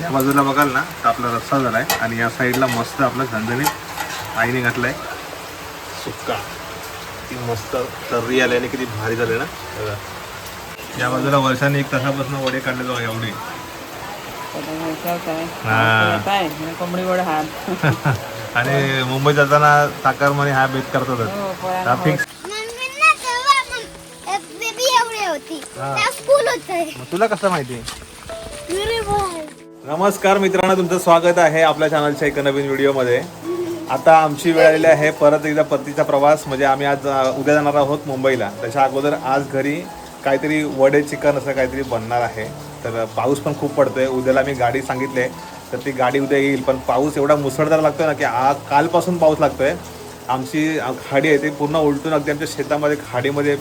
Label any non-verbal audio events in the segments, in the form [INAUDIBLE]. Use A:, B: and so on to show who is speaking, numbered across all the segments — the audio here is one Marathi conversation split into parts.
A: या बाजूला बघाल ना तर आपला रस्सा झालाय. आणि या साईडला मस्त आपला झणझणीत आईने घातलाय. सुक्का. ती मस्त तर्री आल्याने किती भारी झाले ना. बघा. या बाजूला वर्षाने एक तासापासून वडे काढले जाऊ एवढे. हा.
B: काय कोंबडी वड हात [LAUGHS]
A: आणि मुंबईत जाताना साखरमणी हा बेत करतातच
B: हो,
A: हा फिक्स हा. तुला कसं माहिती? नमस्कार मित्रांनो तुमचं स्वागत आहे आपल्या चॅनलच्या एका नवीन व्हिडिओमध्ये आता आमची वेळ आलेली आहे परत एकदा परतीचा प्रवास म्हणजे आम्ही आज उद्या जाणार आहोत मुंबईला. त्याच्या अगोदर आज घरी काहीतरी वडे चिकन असं काहीतरी बनणार आहे. तर पाऊस पण खूप पडतोय. उद्याला मी गाडी सांगितले तर ती गाडी उद्या येईल पण पाऊस एवढा मुसळधार लागतोय ना की आज कालपासून पाऊस लागतोय. आमची खाडी आहे ती पूर्ण उलटून अगदी आमच्या शेतामध्ये खाडीमध्ये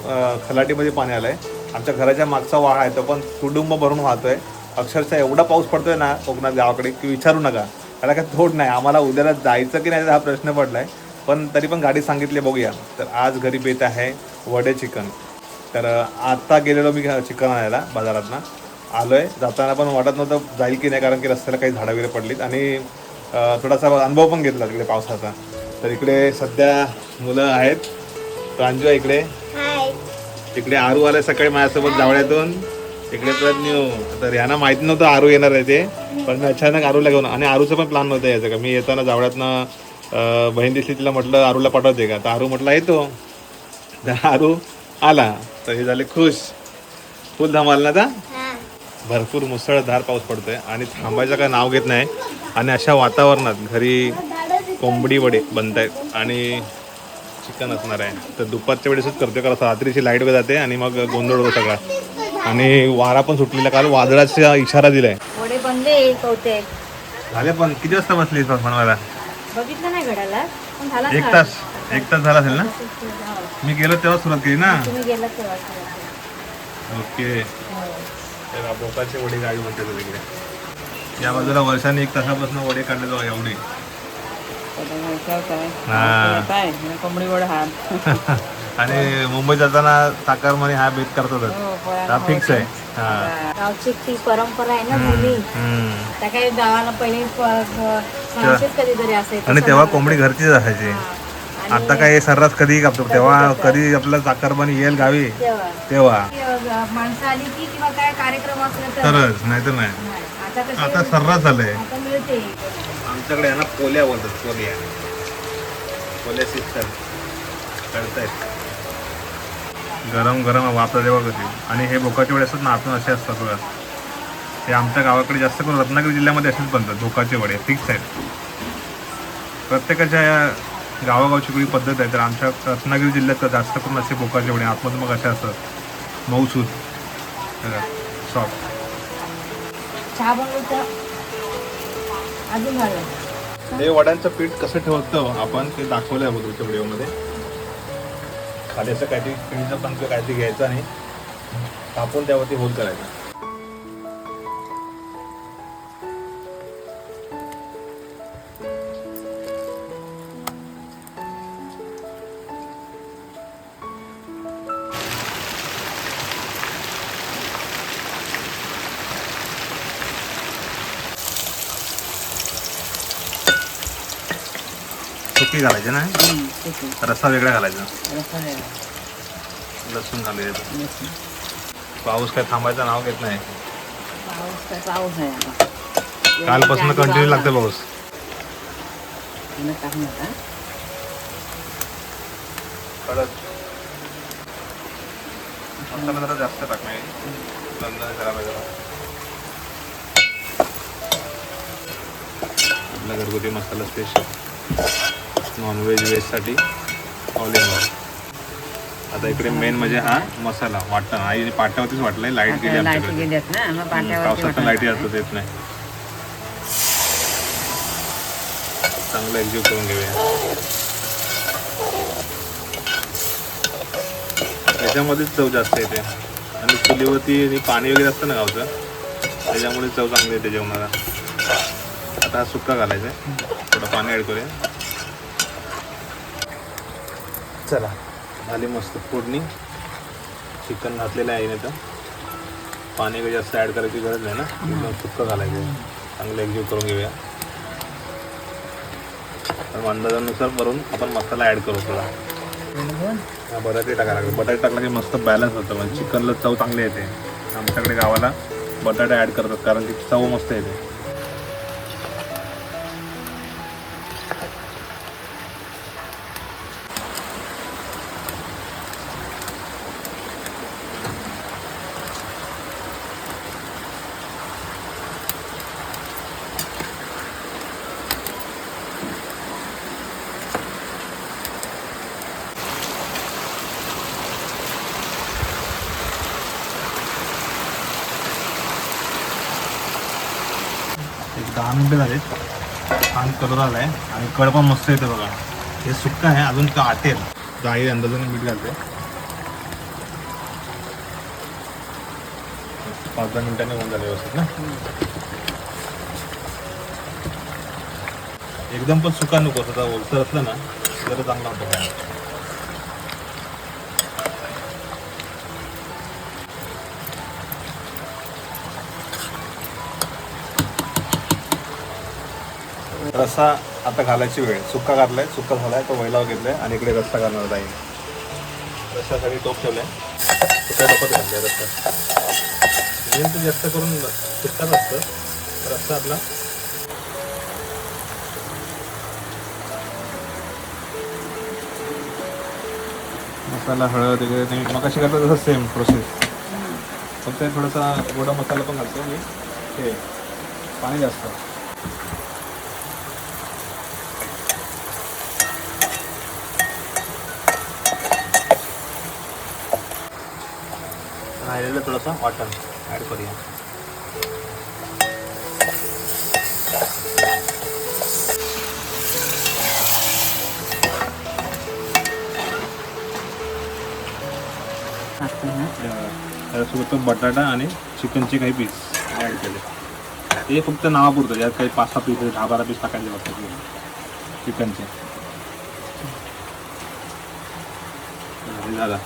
A: खलाटीमध्ये पाणी आलं आहे आमच्या घराच्या मागचा वाहा आहे तो पण कुटुंब भरून वाहतोय. अक्षरशः एवढा पाऊस पडतोय ना कोकणात गावाकडे की विचारू नका. त्याला काय थोड नाही आम्हाला उद्याला जायचं की नाही हा प्रश्न पडलाय. पण तरी पण गाडी सांगितली बघूया. तर आज घरी बेत आहे वडे चिकन. तर अ, आता गेलेलो मी चिकन आणायला बाजारातनं. आलोय. जाताना पण वाटत नव्हतं जाईल की नाही कारण की रस्त्याला काही झाडं वगैरे पडलीत. आणि थोडासा अनुभव पण घेतला तिकडे पावसाचा. तर इकडे सध्या मुलं आहेत. प्रांजू आहे इकडे. तिकडे आरू आले सकाळी माझ्यासोबत जावळ्यातून. इकडे प्रज्ञू तर यांना माहिती नव्हतं आरू येणार आहे ते पण मी अचानक आरूला घेऊन आणि आरूचं पण प्लॅन नव्हतं यायचं का? मी येताना जावळ्यातनं बहीण दिसली तिला म्हटलं आरूला पाठवते का? तर आरू म्हटलं येतो. तर आरू आला. तर हे झाले खुश. फुल धमाल ना आता? भरपूर मुसळधार पाऊस पडतोय आणि थांबायचं काय नाव घेत नाही. आणि अशा वातावरणात घरी कोंबडी वडे बनत आहेत आणि चिकन असणार आहे. तर दुपारच्या वेळेसच करतोय कारण रात्रीची लाइट वगैरे जाते आणि मग गोंधळ होतो सगळा. आणि वारा पण सुटलेला काल वादळाचा इशारा दिलाय
B: वडे बनले कवते
A: झाले पण किती वाजता बसली बनवायला
B: बघितलं नाही घडाला पण झाला
A: एक? तास एक तास झाला असेल ना
B: हो.
A: मी गेलो तेव्हा सुरुवात केली ना
B: तुम्ही तेव्हा.
A: ओके
B: हो.
A: बोकाचे वडे गाडी म्हणते तिकडे या बाजूला वर्षाने एक तासापासून वडे काढले जाऊ एवढी
B: काय?
A: हा.
B: कोंबडी वड हात [LAUGHS]
A: आणि मुंबईत जाताना साखरमणी हा बेत करतातच. फिक्स आहे. हा.
B: गावची ती परंपरा आहे ना जुनी
A: हम्म.
B: त्या काही गावाला पहिले सणाशीच कधीतरी असायचं
A: आणि तेव्हा. कोंबडी घरचीच असायची. आता काय सर्रास कधी कापतो तेव्हा कधी आपलं साखरमणी येईल गावी
B: तेव्हा. माणसं आली की किंवा काय कार्यक्रम असला तर
A: तरच नाहीतर नाही.
B: नाही. आता
A: सर्रास झालंय. आमच्याकडे आहे ना पोल्या बोलतात पोल्या. पोल्या सिस्टर कळतायत गरम गरम वापरा जेव्हा कधी. आणि हे बोकाचे वडे असतात ना आतून असे असतात बघा. हे आमच्या गावाकडे जास्त करून रत्नागिरी जिल्ह्यामध्ये असेच बनतात बोकाचे वडे फिक्स आहेत. प्रत्येकाच्या या गावागावची वेगळी पद्धत आहे. तर आमच्या रत्नागिरी जिल्ह्यात तर जास्त करून असे बोकाचे वडे आतमध्ये मग असे असतात. मऊसूद. सॉफ्ट हे वड्यांचं पीठ कसं ठेवतो आपण ते दाखवलं आहे अगोदरच्या व्हिडिओमध्ये. खाली असं काहीतरी पिढीचं पण काहीतरी घ्यायचं आणि कापून त्यावरती होल करायचं. सुकी घालायचे ना? रस्सा वेगळा घालायचा. लसूण घालायचं पाऊस काय थांबायचं नाव घेत नाही.
B: पाऊस पाऊस आहे आता.
A: कालपासून कंटिन्यू. लागते पाऊस.
B: आता.
A: मसाला जरा जास्त टाकणार नंतर जरा पाहिजे आपला घरगुती मसाला स्पेशल नॉनव्हेज व्हेजसाठी ऑल इन ऑल आता इकडे मेन म्हणजे हा मसाला वाटण. आईने पाट्यावरतीच वाटलंय लाइट गेली आमच्याकडे. पावसात लाईटी. असतात येत नाही. चांगलं एक्झिव करून घेऊया. त्याच्यामध्येच चव जास्त येते. आणि चुलीवरती आणि पाणी वगैरे असतं ना गावचं त्याच्यामुळे चव चांगली येते जेवणाला. आता हा सुक्का घालायचा आहे. थोडं पाणी ॲड करूया. चला. झाली मस्त फोडणी. चिकन घातलेलं आहे नाही तर पाणी वगैरे जास्त ॲड करायची गरज नाही ना? एकदम सुक्का घालायचं. चांगलं एकजीव करून घेऊया. तर अंदाजानुसार भरून आपण मसाला ॲड करू थोडा. हा, बटाटे टाकायला लागेल. बटाटे टाकला की मस्त बॅलन्स होतं. म्हणजे चिकनला चव चांगली येते. आमच्याकडे गावाला बटाटे ॲड करतात कारण की चव मस्त येते. आंबे झालेत. छान कलर आला आहे आणि कडपा पण मस्त येते बघा. हे सुक्का आहे अजून तो आटेल? गाई अंदाजाने मीठ घालते. पाच दहा मिनिटांनी होऊन झाले व्यवस्थित ना? एकदम पण सुका नको असं ओलसर असलं ना जरा चांगला होतं. रस्सा आता घालायची वेळ. सुक्का घातलाय सुक्का झालाय तो वैलाव घेतलाय आणि इकडे रस्सा घालणार नाही रस्त्यासाठी टोप ठेवलाय. सुक्या टोपात घातलाय रस्सा. मेन तर जास्त करून सुक्काच असतं. रस्सा आपला मसाला हळद वगैरे ते मग कशी करतात तसं सेम प्रोसेस फक्त थोडासा गोडा मसाला पण घालतो मी. हे पाणी जास्त. राहिलेलं थोडंसं वाटण ॲड करूया. त्याच्यासोबत तो बटाटा आणि चिकनचे काही पीस ॲड केले. ते फक्त नावापुरतं यात काही पाच सहा पीस दहा बारा पीस टाकायचे फक्त चिकनचे. हा, हे झालं.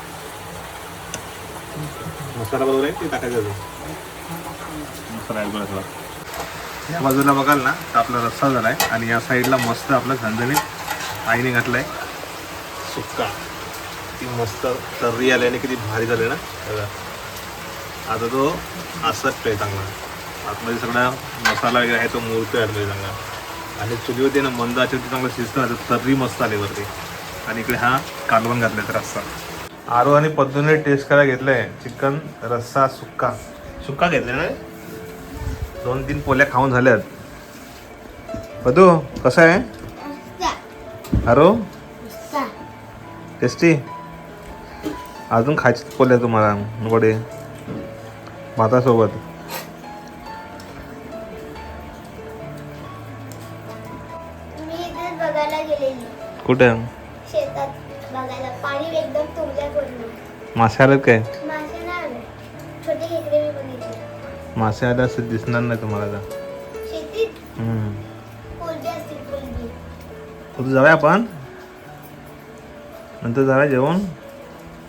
A: मसाला बरोबर आहे ते टाकायचं मसाला ॲड करायचा या बाजूला बघाल ना तर आपला रस्सा झाला आहे आणि या साईडला मस्त आपलं झणझणीत आईने घातलं आहे सुक्का. ती मस्त तर्री आल्याने किती भारी झाले ना. आता तो असत आहे चांगला. आतमध्ये सगळा मसाला वगैरे आहे तो मूर्ती आतमध्ये चांगला. आणि चुलीवरती ना मंद आचरती चांगलं शिजतं तर्री मस्त आली वरती. आणि इकडे हा कालवण घातलाय रस्सा. आरू आणि पद्धतीने टेस्ट करायला घेतलंय. चिकन रस्सा सुक्का. सुक्का घेतलाय ना? दोन तीन पोल्या खाऊन झाल्यात. पदू कसं आहे? आरो? टेस्टी अजून खायचे पोल्या तुम्हाला वडे. भातासोबत.
C: मी इथेच बघायला गेलेली.
A: कुठे? मासे आलेत काय?
C: मासे नाही आले छोटे खेकडे मी बघितले.
A: मासे आले असं दिसणार नाही तुम्हाला आता
C: शेतीत?
A: हम्म.
C: कोणते असतील कोणते
A: कुठं जाऊया आपण. नंतर जाऊया जेवण.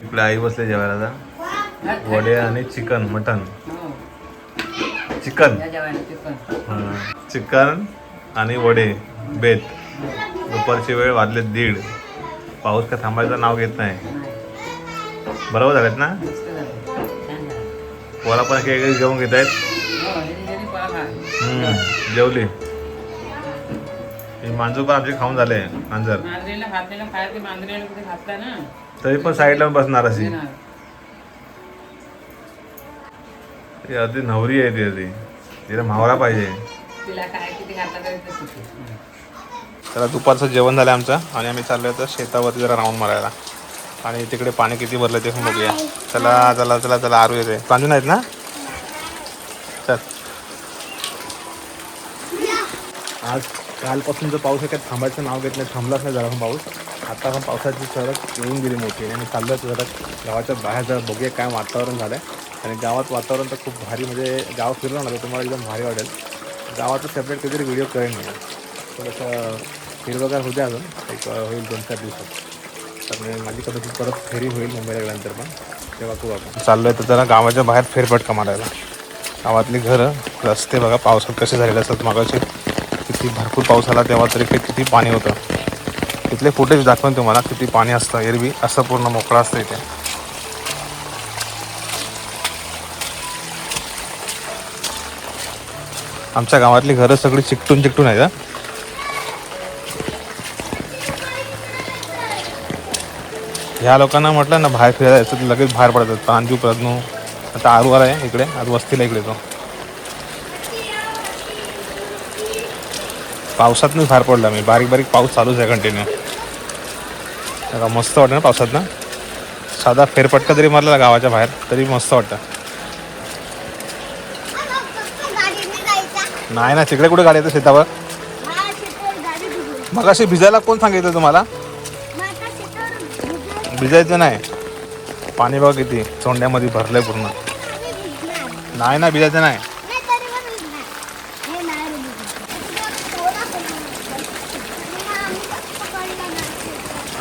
A: इकडे आई बसले जेवायला आता. वडे आणि चिकन मटन. चिकन. हां. चिकन आणि वडे बेत. दुपारची वेळ वाजले दीड. पाऊस का थांबायचं नाव घेत नाही. बरोबर झालेत ना? पोरा पण काही जेवण घेत आहेत जेवली. ही मांजू पण आमची खाऊन झाले मांजर. तरी पण साईडला बसणार अशी. अगदी नवरी आहे ती अगदी. तिला मावरा पाहिजे.
D: तर
A: दुपारचं जेवण झालं आमचं आणि आम्ही चाललो होतो शेतावरती जरा राऊंड मारायला. आणि तिकडे पाणी किती भरलं ते पण बघूया. चला चला चला चला आरू येते. पांजून आहेत ना? चल. आज कालपासून जो पाऊस आहे काय थांबायचं नाव घेत नाही थांबलाच नाही जरा पाऊस. आता पण पावसाची सरक येऊन गेली मोठी आणि चाललं होतं जरा गावाच्या बाहेर जरा बघूया काय वातावरण झालं आहे आणि गावात वातावरण तर खूप भारी म्हणजे गाव फिरलं ना तर तुम्हाला एकदम भारी वाटेल. गावाचं सेपरेट काहीतरी व्हिडिओ करेन मी. थोडंसं हिरवगार होते अजून. एक होईल दोन चार दिवसात. त्यामुळे माझी कदाचित परत फेरी होईल मुंबईला गेल्यानंतर पण. तेव्हा खूप आपण. चाललोय तर जरा गावाच्या बाहेर फेरफटका मारायला. गावातली घरं रस्ते बघा पावसात कसे झालेले असतात मागाचे. किती भरपूर पाऊस आला तेव्हा तरी किती पाणी होतं. तिथले फुटेज दाखवेन तुम्हाला किती पाणी असतं. एरवी असं पूर्ण मोकळं असतं इथे. आमच्या गावातली घरं सगळी चिकटून चिकटून आहेत ह्या लोकांना म्हटलं ना बाहेर फिरायला यायचं तर लगेच बाहेर पडतात. प्रांजू प्रज्ञू. आता आरूवार आहे इकडे. आज वस्तीला इकडे तो. पावसातनंच बाहेर पडला मी. बारीक बारीक पाऊस चालूच आहे कंटिन्यू बघा मस्त वाटतं ना पावसात ना साधा फेरपटका जरी मारला ना गावाच्या बाहेर. तरी मस्त वाटतं. नाही ना तिकडे कुठे गाडी येतं शेतावर मग अशी भिजायला कोण सांगितलं तुम्हाला? भिजायचं नाही. पाणी बघ किती चोंड्यामध्ये भरलंय पूर्ण. नाही ना भिजायचं
C: नाही.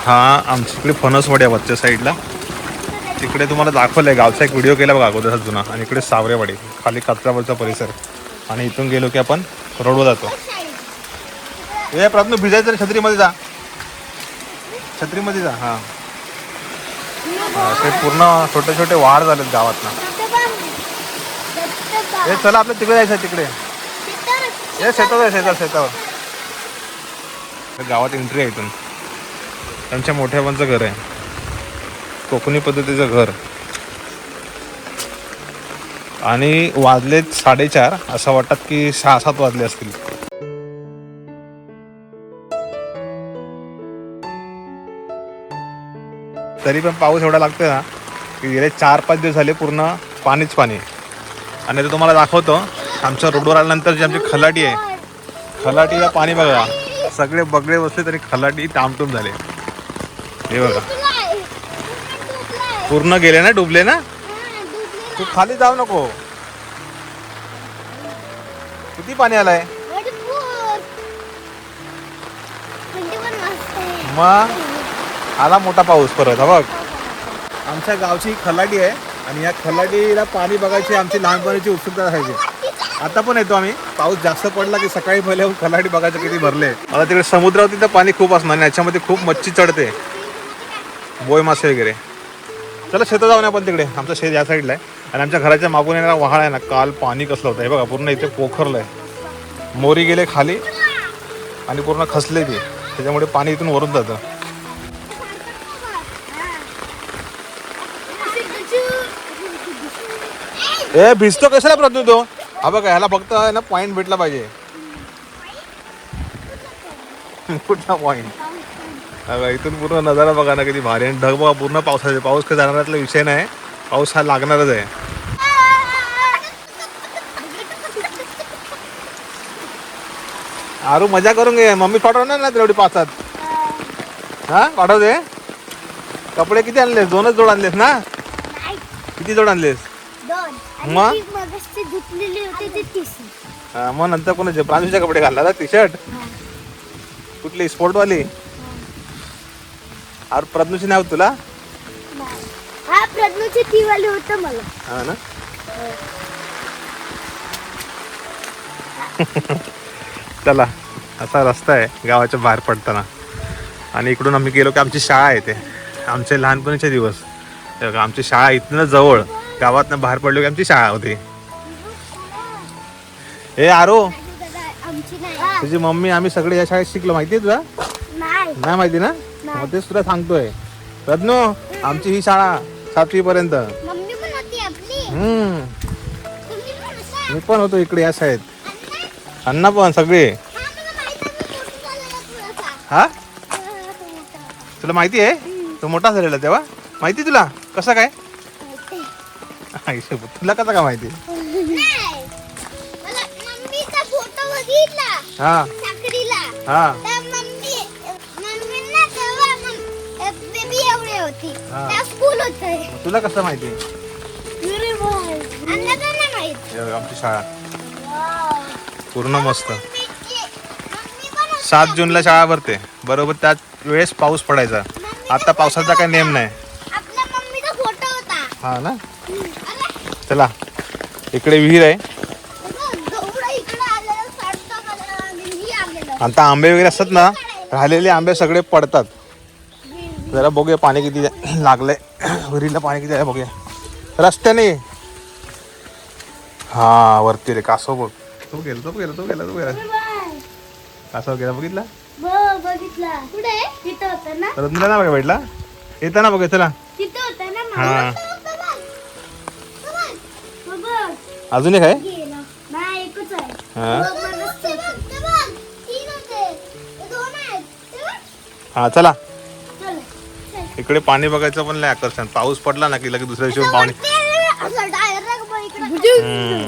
A: हा आमच्या इकडे फणसवाडी आहे वरच्या साईडला. तिकडे तुम्हाला दाखवलं आहे गावचा एक व्हिडिओ केला बघा अगोदरचा जुना. आणि इकडे सावरेवाडी खाली कचरावरचा परिसर. आणि इथून गेलो की आपण रोडवर जातो. ए प्रार्थना भिजायचं छत्रीमध्ये जा. छत्रीमध्ये जा हां. ते पूर्ण छोटे छोटे वाढ झालेत गावातनं.
C: तिथं
A: ए चला आपलं तिकडे जायचं आहे तिकडे.
C: तिथं
A: ए शेतावर आहे शेतावर शेतावर. गावात एंट्री आहे इथून. त्यांच्या मोठ्याबांचं घर आहे. कोकणी पद्धतीचं घर. आणि वाजलेत साडेचार असं वाटतात की सहा सात वाजले असतील. तरी पण पाऊस एवढा लागतोय ना की गेले चार पाच दिवस झाले पूर्ण पाणीच पाणी आणि ते तुम्हाला दाखवतो आमच्या रोडवर आल्यानंतर जी आमची खलाटी आहे खलाटीला पाणी बघा सगळे बगळे बसले तरी खलाटी टामटूम झाले हे बघा. पूर्ण गेले ना डुबले ना. तू खाली जाऊ नको किती पाणी आलंय. मग आला मोठा पाऊस परत हा बघ. आमच्या गावची खलाटी आहे आणि या खलाटीला पाणी बघायची आमची लहानपणीची उत्सुकता राहायची. आता पण येतो आम्ही. पाऊस जास्त पडला की सकाळी पहिले खलाटी बघायचं किती भरले. आता तिकडे समुद्रावरती तर पाणी खूप असणार आणि याच्यामध्ये खूप मच्छी चढते. बोय मासे वगैरे. चला शेतात जाऊन आपण तिकडे. आमचं शेत या साईडला आहे. आणि आमच्या घराच्या मागून येणारा वहाळ आहे ना काल पाणी कसलं होतं. हे बघा पूर्ण इथे पोखरलं आहे. मोरी गेले खाली आणि पूर्ण खसले ती. त्याच्यामुळे पाणी इथून वरून जातं. ए भिजतो कशाला प्रश्न तो? हा बघा ह्याला फक्त आहे ना पॉईंट भेटला पाहिजे. [LAUGHS] कुठला पॉईंट बघा इथून पूर्ण नजारा बघा ना किती भारी आणि ढग बघा पूर्ण पावसाचे. पाऊस काही जाणारातला विषय नाही. पाऊस हा लागणारच आहे. आरू मजा करून घे. मम्मी पाठवणार ना तेवढी पाचात हा? पाठवते? कपडे किती आणलेस? दोनच जोड आणलेस ना? किती जोड आणलेस? मग? हा, मग नंतर कोणाचे प्रांजूचे कपडे घालला टी शर्ट कुठली? स्पोर्टवाली अरे प्रज्ञूची नाही होत तुला.
C: हा प्रज्ञूची ती वाली होतं मला.
A: हा ना? [LAUGHS] चला असा रस्ता आहे गावाच्या बाहेर पडताना. आणि इकडून आम्ही गेलो की आमची शाळा आहे ते. आमचे लहानपणीचे दिवस. हे बघा, आमची शाळा इथनं जवळ. गावातनं बाहेर पडलो की आमची शाळा होती. ए आरो तुझी मम्मी आम्ही सगळे या शाळेत शिकलो. माहिती आहे तुला?
C: नाही.
A: माहिती ना? मग तेच तुला सांगतोय. रत्नो आमची ही शाळा सातवी पर्यंत. हम्म. मी पण होतो इकडे या शाळेत. अण्णा? पण सगळे.
C: हा
A: हा?
C: हा.
A: तुला माहिती आहे? तो मोठा झालेला तेव्हा? माहिती तुला? कसा काय. शपथ, तुला कसा काय माहिती? हा. हा. हा. तुला कसं माहिती? हे बघ, आमची शाळा. पूर्ण मस्त. सात जूनला शाळा भरते. बरोबर त्याच वेळेस पाऊस पडायचा. आता पावसाचा काही नेम नाही.
C: आपल्या मम्मीचा फोटो होता.
A: हा ना? चला इकडे विहीर आहे. आता आंबे वगैरे असतात ना राहिलेले आंबे सगळे पडतात. जरा बघूया पाणी किती लागलंय. विहिरीला पाणी किती आहे बघूया. रस्त्याने. हा वरती रे कासव बघ. तो गेला तो गेला तो गेला तो गेला. कासव गेला बघितला?
C: बघितला. ना
A: भेटला येता ना? बघा चला.
C: तिथं होतं ना
A: हा.
C: दोन आहेत. ते बघ.
A: हा चला
C: चल. चल.
A: इकडे पाणी बघायचं पण लय आकर्षण पाऊस पडला ना की लगेच दुसऱ्या दिवशी पाणी. हम्म.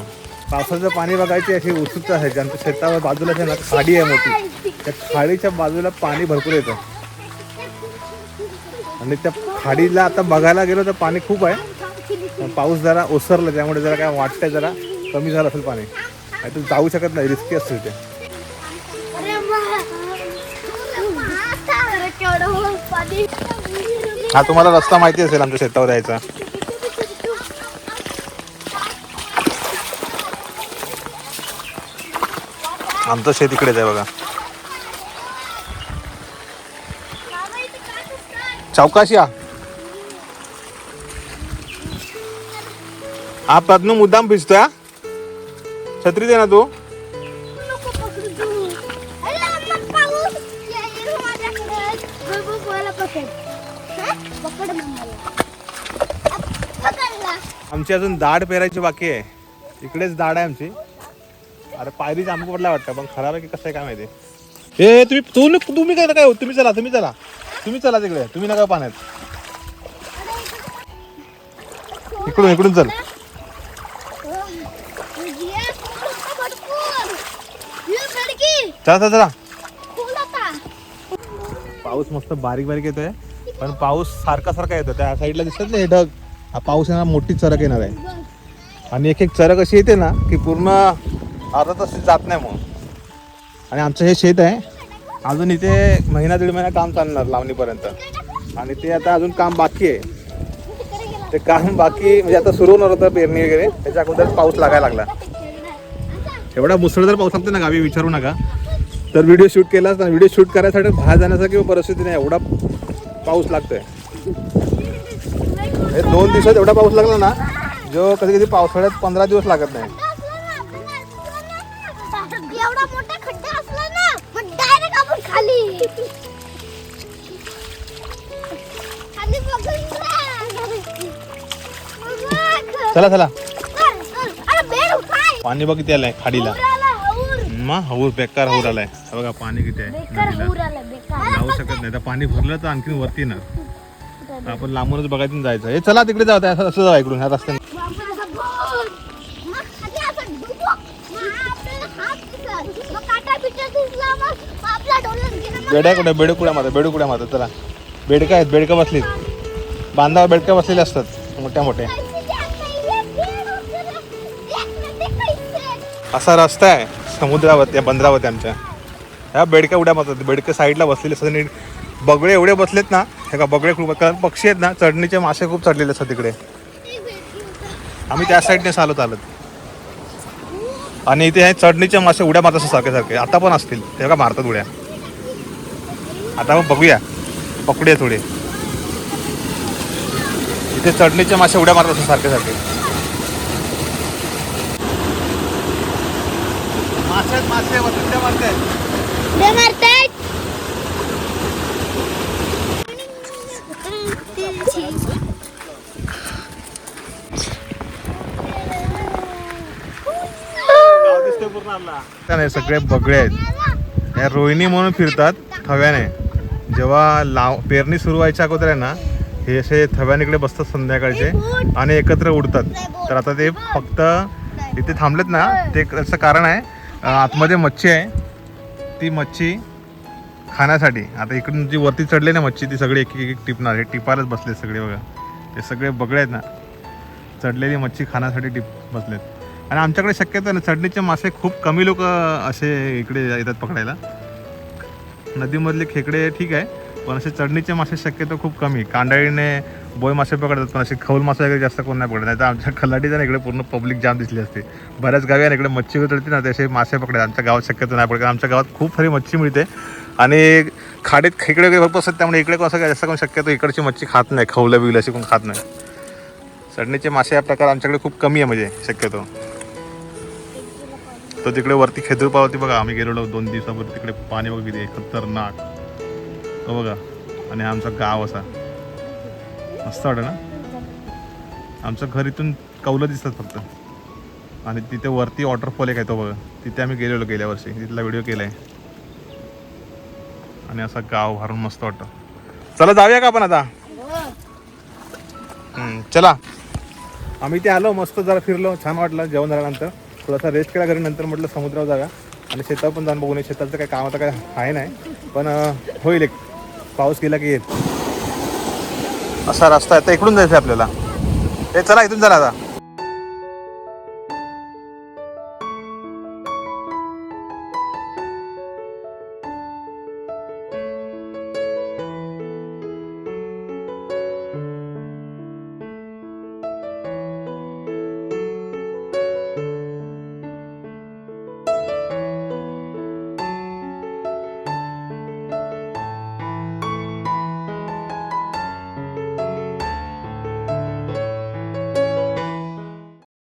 A: पावसाचं पाणी बघायची अशी उत्सुकता आहे ज्यांच्या शेतावर बाजूला आहे ना खाडी आहे मोठी त्या खाडीच्या बाजूला पाणी भरपूर येतं आणि त्या खाडीला आता बघायला गेलो तर पाणी खूप आहे पाऊस जरा ओसरला त्यामुळे जरा काय वाटतंय जरा कमी झालं असेल पाणी. नाही तर जाऊ शकत नाही रिस्की असेल ते. हा तुम्हाला रस्ता माहिती असेल आमच्या शेतावर यायचा. आमचं शेत इकडेच आहे बघा. चौकाशी या. हा प्रज्ञू मुद्दाम भिजतोय हा? छत्री दे ना तू
C: नको पकडू तू. अरे अम्मा, पाऊस येईल माझ्याकडे. बघ, बघ, मला पकड. हा? पकड मम्माला. अप, पकडला.
A: आमची अजून दाढ पेरायची बाकी आहे इकडेच दाढ आहे आमची अरे पायरी जांबू पडला वाटतं पण खराब आहे की कसं आहे काय माहिती ए तुम्ही तुम्ही काय काय तुम्ही चला तुम्ही चला तुम्ही चला तिकडे तुम्ही नका पाण्यात इकडून इकडून चल
C: ये, भरपूर. ये, खडकी.
A: चला चला चला. पाऊस मस्त बारीक बारीक येतोय पण पाऊस सारखा सारखा येतो त्या साईडला दिसत नाही हे ढग. हा पाऊस येणार मोठी चरक येणार आहे. आणि एक एक चरक अशी येते ना की पूर्ण अर्धा तास जात नाही मग आणि आमचं हे शेत आहे अजून इथे महिना दीड महिना काम चालणार लावणीपर्यंत. आणि ते आता अजून काम बाकी आहे. ते काम बाकी म्हणजे आता सुरू होणार होतं पेरणी वगैरे. त्याच्या अगोदर पाऊस लागायला लागला. एवढा मुसळधार पाऊस लागतो ना गावी विचारू नका. तर व्हिडिओ शूट केलाच ना व्हिडिओ शूट करायसाठी बाहेर जाण्याचा किंवा परिस्थिती नाही एवढा पाऊस लागतोय. हे दोन दिवसात एवढा पाऊस लागला ना जो कधी कधी पावसाळ्यात पंधरा दिवस लागत नाही. चला चला. पाणी बघ किती आलंय खाडीला. मग हऊर बेकार हऊर आलाय हे बघा पाणी किती आहे. नदीला. जाऊ शकत नाही. तर पाणी भरलं तर आणखीन वरती येणार. तर आपण लांबूनच बघायचं जायचं. हे चला तिकडे जाऊ असं असं जाऊ इकडून ह्या रस्त्याने बेड्या कुठे बेडकुड्या माता बेडकुड्या माता चला. बेडका आहेत बेडकं बसलीत बांधावर बेडकं बसलेले असतात. मोठ्या मोठ्या.
C: ना.
A: असा रस्ता आहे. समुद्रावरती या बंदरावरती आमच्या. ह्या बेडक्या उड्या मारतात बेडके साईडला बसलेले असतात नीट. बगळे एवढे बसलेत ना हे का बगळे खूप कारण पक्षी आहेत ना चढणीचे मासे खूप चढलेले असतात तिकडे. आम्ही त्या साईडने चालत चालत. आणि इथे हे चढणीचे मासे उड्या मारतात सारखे सारखे. आता पण असतील. ते का मारतात उड्या. आता मग बघूया. पकडूया थोडे. इथे चढणीचे मासे उड्या मारतात असतात सारखे सारखे. मासे
C: मारतायत.
A: नाही सगळे बगळे आहेत. या रोहिणी म्हणून फिरतात थव्याने. जेव्हा लाव पेरणी सुरू व्हायच्या अगोदर आहे ना हे असे थव्याने बसतात संध्याकाळचे आणि एकत्र उडतात. तर आता ते फक्त इथे थांबलेत ना ते त्याचं कारण आहे आतमध्ये मच्छी आहे. ती मच्छी खाण्यासाठी आता इकडून जी वरती चढली ना मच्छी ती सगळी एक एक एक टिपणार हे टिपायलाच बसले सगळे बघा. ते सगळे बगळे आहेत ना. चढलेली मच्छी खाण्यासाठी टिप बसलेत. आणि आमच्याकडे शक्यतो ना चढणीचे मासे खूप कमी लोक असे इकडे येतात पकडायला. नदीमधले खेकडे ठीक आहे पण असे चढणीचे मासे शक्यतो खूप कमी. कांडाळीने बोय मासे पकडतात पण असे खौल मासे वगैरे जास्त कोण नाही पकडत. नाही तर आमच्या खल्लाटीचा ना इकडे पूर्ण पब्लिक जाम दिसली असते. बऱ्याच गावी आणि इकडे मच्छी उतरते ना तसे मासे पकडतात. आमच्या गावात शक्यतो नाही पडत आमच्या गावात खूप सारी मच्छी मिळते. आणि खाडीत खेकडे वगैरे भरपूर असतात त्यामुळे इकडे कसं काय जास्त कोण शक्यतो इकडची मच्छी खात नाही. खवलं बिवलं अशी कोण खात नाही. चढणीचे मासे हा प्रकार आमच्याकडे खूप कमी आहे म्हणजे शक्यतो. तर तिकडे वरती खेदूरपावरती बघा. आम्ही गेलेलो दोन दिवसापूर्वी तिकडे पाणी वगैरे खतरनाक. तो बघा. आणि आमचा आमचं गाव असा. मस्त वाटतं ना? आमचं घर इथून कौलं दिसतात फक्त. आणि तिथे वरती वॉटरफॉल एक आहे तो बघा. तिथे आम्ही गेलेलो गेल्या वर्षी. तिथला व्हिडिओ केला आहे आणि असा गाव भरून मस्त वाटतं. चला जाऊया का आपण आता? हम्म, चला. आम्ही ते आलो मस्त जरा फिरलो. छान वाटलं जेवण झाल्यानंतर. थोडासा रेस्ट केला घरी. नंतर म्हटलं समुद्रावर जाऊया. आणि शेतावर पण जाऊन बघून येऊ. शेताचं काही काम आता काय आहे नाही. पण अं, होईल एक. पाऊस गेला की येईल. असा रस्ता आहे. तर इकडून जायचं आहे आपल्याला. हे चला इथून चला आता.